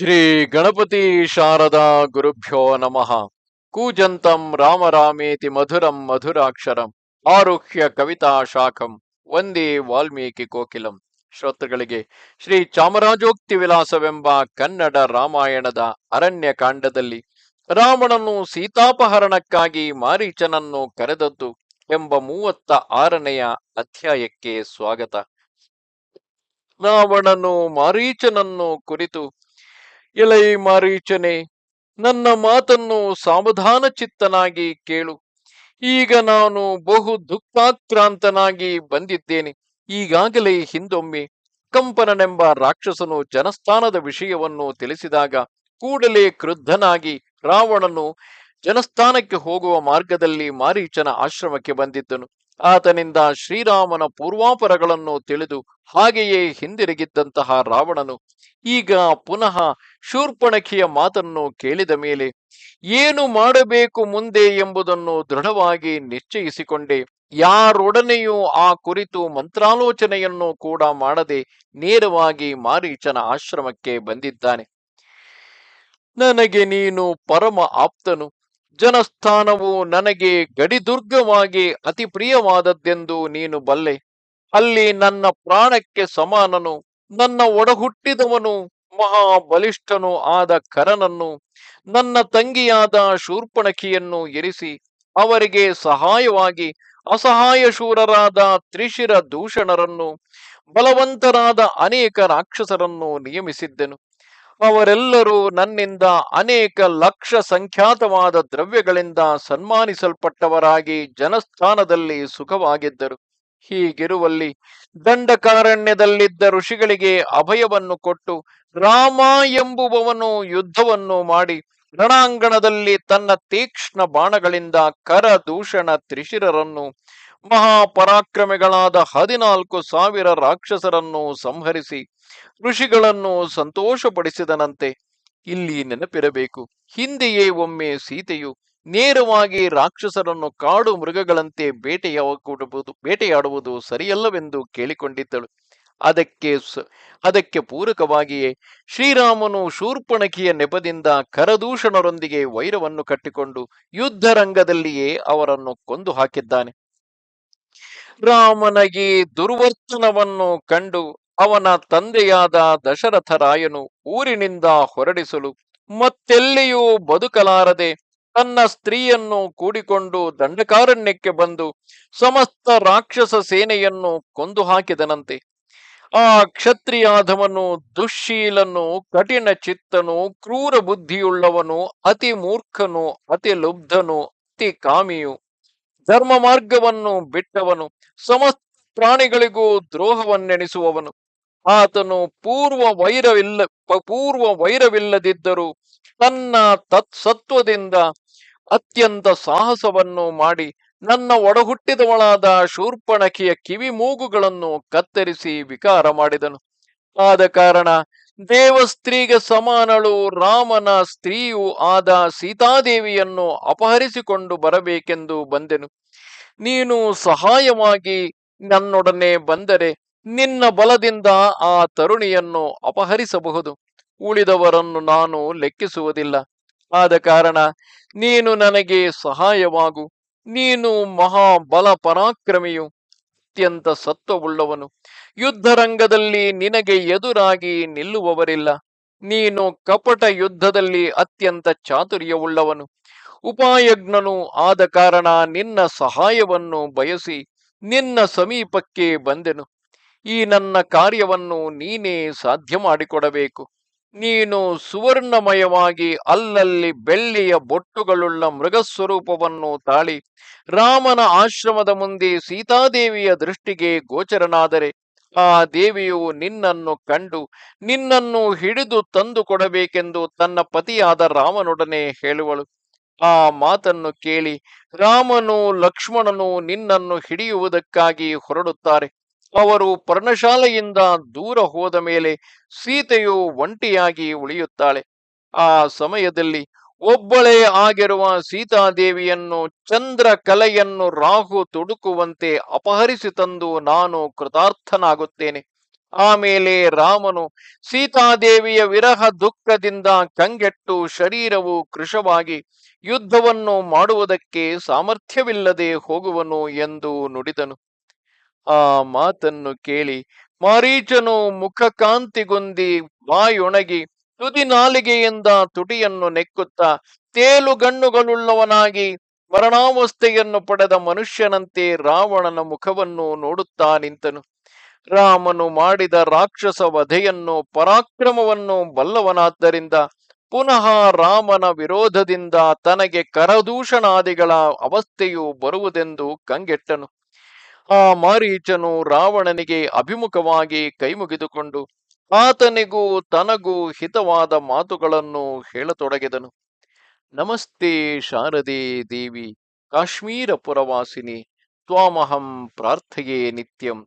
ಶ್ರೀ ಗಣಪತಿ ಶಾರದಾ ಗುರುಭ್ಯೋ ನಮಃ. ಕೂಜಂತಂ ರಾಮ ರಾಮೇತಿ ಮಧುರಂ ಮಧುರಾಕ್ಷರಂ. ಆರುಹ್ಯ ಕವಿತಾ ಶಾಖಂ. ವಂದೇ ವಾಲ್ಮೀಕಿ ಕೋಕಿಲಂ. ಶ್ರೋತೃಗಳಿಗೆ ಶ್ರೀ ಚಾಮರಾಜೋಕ್ತಿ ವಿಲಾಸವೆಂಬ ಕನ್ನಡ ರಾಮಾಯಣದ ಅರಣ್ಯ ಕಾಂಡದಲ್ಲಿ ರಾವಣನು ಸೀತಾಪಹರಣಕ್ಕಾಗಿ ಮಾರೀಚನನ್ನು ಕರೆದದ್ದು ಎಂಬ ಮೂವತ್ತ ಆರನೆಯ ಅಧ್ಯಾಯಕ್ಕೆ ಸ್ವಾಗತ. ರಾವಣನು ಮಾರೀಚನನ್ನು ಕುರಿತು ಎಲೈ ಮಾರೀಚನೆ, ನನ್ನ ಮಾತನ್ನು ಸಾವಧಾನ ಚಿತ್ತನಾಗಿ ಕೇಳು. ಈಗ ನಾನು ಬಹು ದುಃಖಾಕ್ರಾಂತನಾಗಿ ಬಂದಿದ್ದೇನೆ. ಈಗಾಗಲೇ ಹಿಂದೊಮ್ಮೆ ಕಂಪನನೆಂಬ ರಾಕ್ಷಸನು ಜನಸ್ಥಾನದ ವಿಷಯವನ್ನು ತಿಳಿಸಿದಾಗ ಕೂಡಲೇ ಕ್ರುದ್ಧನಾಗಿ ರಾವಣನು ಜನಸ್ಥಾನಕ್ಕೆ ಹೋಗುವ ಮಾರ್ಗದಲ್ಲಿ ಮಾರೀಚನ ಆಶ್ರಮಕ್ಕೆ ಬಂದಿದ್ದನು. ಆತನಿಂದ ಶ್ರೀರಾಮನ ಪೂರ್ವಾಪರಗಳನ್ನು ತಿಳಿದು ಹಾಗೆಯೇ ಹಿಂದಿರುಗಿದ್ದಂತಹ ರಾವಣನು ಈಗ ಪುನಃ ಶೂರ್ಪಣಖಿಯ ಮಾತನ್ನು ಕೇಳಿದ ಮೇಲೆ, ಏನು ಮಾಡಬೇಕು ಮುಂದೆ ಎಂಬುದನ್ನು ದೃಢವಾಗಿ ನಿಶ್ಚಯಿಸಿಕೊಂಡೆ. ಯಾರೊಡನೆಯೂ ಆ ಕುರಿತು ಮಂತ್ರಾಲೋಚನೆಯನ್ನು ಕೂಡ ಮಾಡದೆ ನೇರವಾಗಿ ಮಾರೀಚನ ಆಶ್ರಮಕ್ಕೆ ಬಂದಿದ್ದಾನೆ. ನನಗೆ ನೀನು ಪರಮ ಆಪ್ತನು. ಜನಸ್ಥಾನವು ನನಗೆ ಗಡಿದುರ್ಗವಾಗಿ ಅತಿ ಪ್ರಿಯವಾದದ್ದೆಂದು ನೀನು ಬಲ್ಲೆ. ಅಲ್ಲಿ ನನ್ನ ಪ್ರಾಣಕ್ಕೆ ಸಮಾನನು, ನನ್ನ ಒಡಹುಟ್ಟಿದವನು, ಮಹಾಬಲಿಷ್ಠನು ಆದ ಕರನನ್ನು, ನನ್ನ ತಂಗಿಯಾದ ಶೂರ್ಪಣಖಿಯನ್ನು ಇರಿಸಿ ಅವರಿಗೆ ಸಹಾಯವಾಗಿ ಅಸಹಾಯ ಶೂರರಾದ ತ್ರಿಶಿರ ದೂಷಣರನ್ನು, ಬಲವಂತರಾದ ಅನೇಕ ರಾಕ್ಷಸರನ್ನು ನಿಯಮಿಸಿದ್ದೆನು. ಅವರೆಲ್ಲರೂ ನನ್ನಿಂದ ಅನೇಕ ಲಕ್ಷ ಸಂಖ್ಯಾತವಾದ ದ್ರವ್ಯಗಳಿಂದ ಸನ್ಮಾನಿಸಲ್ಪಟ್ಟವರಾಗಿ ಜನಸ್ಥಾನದಲ್ಲಿ ಸುಖವಾಗಿದ್ದರು. ಹೀಗಿರುವಲ್ಲಿ ದಂಡಕಾರಣ್ಯದಲ್ಲಿದ್ದ ಋಷಿಗಳಿಗೆ ಅಭಯವನ್ನು ಕೊಟ್ಟು ರಾಮ ಎಂಬುವವನು ಯುದ್ಧವನ್ನು ಮಾಡಿ ರಣಾಂಗಣದಲ್ಲಿ ತನ್ನ ತೀಕ್ಷ್ಣ ಬಾಣಗಳಿಂದ ಕರ ದೂಷಣ ತ್ರಿಶಿರರನ್ನು ಮಹಾಪರಾಕ್ರಮಿಗಳಾದ ಹದಿನಾಲ್ಕು ಸಾವಿರ ರಾಕ್ಷಸರನ್ನು ಸಂಹರಿಸಿ ಋಷಿಗಳನ್ನು ಸಂತೋಷಪಡಿಸಿದನಂತೆ ಇಲ್ಲಿ ನೆನಪಿರಬೇಕು. ಹಿಂದೆಯೇ ಒಮ್ಮೆ ಸೀತೆಯು ನೇರವಾಗಿ ರಾಕ್ಷಸರನ್ನು ಕಾಡು ಮೃಗಗಳಂತೆ ಬೇಟೆಯಾಡುವುದು ಬೇಟೆಯಾಡುವುದು ಸರಿಯಲ್ಲವೆಂದು ಕೇಳಿಕೊಂಡಿದ್ದಳು. ಅದಕ್ಕೆ ಅದಕ್ಕೆ ಪೂರಕವಾಗಿಯೇ ಶ್ರೀರಾಮನು ಶೂರ್ಪಣಕಿಯ ನೆಪದಿಂದ ಕರದೂಷಣರೊಂದಿಗೆ ವೈರವನ್ನು ಕಟ್ಟಿಕೊಂಡು ಯುದ್ಧರಂಗದಲ್ಲಿಯೇ ಅವರನ್ನು ಕೊಂದು ಹಾಕಿದ್ದಾನೆ. ರಾಮನಗಿ ದುರ್ವರ್ತನವನ್ನು ಕಂಡು ಅವನ ತಂದೆಯಾದ ದಶರಥರಾಯನು ಊರಿನಿಂದ ಹೊರಡಿಸಲು ಮತ್ತೆಲ್ಲಿಯೂ ಬದುಕಲಾರದೆ ತನ್ನ ಸ್ತ್ರೀಯನ್ನು ಕೂಡಿಕೊಂಡು ದಂಡಕಾರಣ್ಯಕ್ಕೆ ಬಂದು ಸಮಸ್ತ ರಾಕ್ಷಸ ಸೇನೆಯನ್ನು ಕೊಂದು ಹಾಕಿದನಂತೆ. ಆ ಕ್ಷತ್ರಿಯಾದವನು ದುಶ್ಶೀಲನು, ಕಠಿಣ ಚಿತ್ತನು, ಕ್ರೂರ ಬುದ್ಧಿಯುಳ್ಳವನು, ಅತಿ ಮೂರ್ಖನು, ಅತಿ ಲುಬ್ಧನು, ಅತಿ ಕಾಮಿಯು. ಧರ್ಮ ಮಾರ್ಗವನ್ನು ಬಿಟ್ಟವನು. ಸಮಸ್ತ ಪ್ರಾಣಿಗಳಿಗೂ ದ್ರೋಹವನ್ನೆಣಿಸುವವನು. ಆತನು ಪೂರ್ವ ವೈರವಿಲ್ಲ, ಪೂರ್ವ ವೈರವಿಲ್ಲದಿದ್ದರೂ ತನ್ನ ತತ್ಸತ್ವದಿಂದ ಅತ್ಯಂತ ಸಾಹಸವನ್ನು ಮಾಡಿ ನನ್ನ ಒಡಹುಟ್ಟಿದವಳಾದ ಶೂರ್ಪಣಕಿಯ ಕಿವಿ ಮೂಗುಗಳನ್ನು ಕತ್ತರಿಸಿ ವಿಕಾರ ಮಾಡಿದನು. ಆದ ಕಾರಣ ದೇವಸ್ತ್ರೀಗೆ ಸಮಾನಳು, ರಾಮನ ಸ್ತ್ರೀಯೂ ಆದ ಸೀತಾದೇವಿಯನ್ನು ಅಪಹರಿಸಿಕೊಂಡು ಬರಬೇಕೆಂದು ಬಂದೆನು. ನೀನು ಸಹಾಯವಾಗಿ ನನ್ನೊಡನೆ ಬಂದರೆ ನಿನ್ನ ಬಲದಿಂದ ಆ ತರುಣಿಯನ್ನು ಅಪಹರಿಸಬಹುದು. ಉಳಿದವರನ್ನು ನಾನು ಲೆಕ್ಕಿಸುವುದಿಲ್ಲ. ಆದ ಕಾರಣ ನೀನು ನನಗೆ ಸಹಾಯವಾಗು. ನೀನು ಮಹಾಬಲ ಪರಾಕ್ರಮಿಯು ಅತ್ಯಂತ ಸತ್ವವುಳ್ಳವನು. ಯುದ್ಧರಂಗದಲ್ಲಿ ನಿನಗೆ ಎದುರಾಗಿ ನಿಲ್ಲುವವರಿಲ್ಲ. ನೀನು ಕಪಟ ಯುದ್ಧದಲ್ಲಿ ಅತ್ಯಂತ ಚಾತುರ್ಯವುಳ್ಳವನು. ಉಪಾಯಜ್ಞನು ಆದ ಕಾರಣ ನಿನ್ನ ಸಹಾಯವನ್ನು ಬಯಸಿ ನಿನ್ನ ಸಮೀಪಕ್ಕೆ ಬಂದೆನು. ಈ ನನ್ನ ಕಾರ್ಯವನ್ನು ನೀನೇ ಸಾಧ್ಯ ಮಾಡಿಕೊಡಬೇಕು. ನೀನು ಸುವರ್ಣಮಯವಾಗಿ ಅಲ್ಲಲ್ಲಿ ಬೆಳ್ಳಿಯ ಬೊಟ್ಟುಗಳುಳ್ಳ ಮೃಗಸ್ವರೂಪವನ್ನು ತಾಳಿ ರಾಮನ ಆಶ್ರಮದ ಮುಂದೆ ಸೀತಾದೇವಿಯ ದೃಷ್ಟಿಗೆ ಗೋಚರನಾದರೆ ಆ ದೇವಿಯು ನಿನ್ನನ್ನು ಕಂಡು ನಿನ್ನನ್ನು ಹಿಡಿದು ತಂದು ಕೊಡಬೇಕೆಂದು ತನ್ನ ಪತಿಯಾದ ರಾಮನೊಡನೆ ಹೇಳುವಳು. ಆ ಮಾತನ್ನು ಕೇಳಿ, ರಾಮನು ಲಕ್ಷ್ಮಣನು ನಿನ್ನನ್ನು ಹಿಡಿಯುವುದಕ್ಕಾಗಿ ಹೊರಡುತ್ತಾರೆ. ಅವರು ಪರ್ಣಶಾಲೆಯಿಂದ ದೂರ ಹೋದ ಮೇಲೆ ಸೀತೆಯು ಒಂಟಿಯಾಗಿ ಉಳಿಯುತ್ತಾಳೆ. ಆ ಸಮಯದಲ್ಲಿ ಒಬ್ಬಳೇ ಆಗಿರುವ ಸೀತಾದೇವಿಯನ್ನು ಚಂದ್ರ ಕಲೆಯನ್ನು ರಾಹು ತುಡುಕುವಂತೆ ಅಪಹರಿಸಿ ತಂದು ನಾನು ಕೃತಾರ್ಥನಾಗುತ್ತೇನೆ. ಆಮೇಲೆ ರಾಮನು ಸೀತಾದೇವಿಯ ವಿರಹ ದುಃಖದಿಂದ ಕಂಗೆಟ್ಟು ಶರೀರವು ಕೃಶವಾಗಿ ಯುದ್ಧವನ್ನು ಮಾಡುವುದಕ್ಕೆ ಸಾಮರ್ಥ್ಯವಿಲ್ಲದೆ ಹೋಗುವನು ಎಂದು ನುಡಿದನು. ಆ ಮಾತನ್ನು ಕೇಳಿ ಮಾರೀಚನು ಮುಖ ಕಾಂತಿಗೊಂದಿ ಬಾಯೊಣಗಿ ತುದಿ ನಾಲಿಗೆಯಿಂದ ತುಟಿಯನ್ನು ನೆಕ್ಕುತ್ತಾ ತೇಲುಗಣ್ಣುಗಳುಳ್ಳವನಾಗಿ ಮರಣಾವಸ್ಥೆಯನ್ನು ಪಡೆದ ಮನುಷ್ಯನಂತೆ ರಾವಣನ ಮುಖವನ್ನು ನೋಡುತ್ತಾ ನಿಂತನು. ರಾಮನು ಮಾಡಿದ ರಾಕ್ಷಸ ವಧೆಯನ್ನು ಪರಾಕ್ರಮವನ್ನು ಬಲ್ಲವನಾದ್ದರಿಂದ ಪುನಃ ರಾಮನ ವಿರೋಧದಿಂದ ತನಗೆ ಕರದೂಷಣಾದಿಗಳ ಅವಸ್ಥೆಯು ಬರುವುದೆಂದು ಕಂಗೆಟ್ಟನು. ಆ ಮಾರೀಚನು ರಾವಣನಿಗೆ ಅಭಿಮುಖವಾಗಿ ಕೈಮುಗಿದುಕೊಂಡು ಆತನಿಗೂ ತನಗೂ ಹಿತವಾದ ಮಾತುಗಳನ್ನು ಹೇಳತೊಡಗಿದನು. ನಮಸ್ತೆ ಶಾರದೆ ದೇವಿ, ಕಾಶ್ಮೀರ ಪುರವಾಸಿನಿ, ತ್ವಾಮಹಂ ಪ್ರಾರ್ಥೆಯೇ ನಿತ್ಯಂ.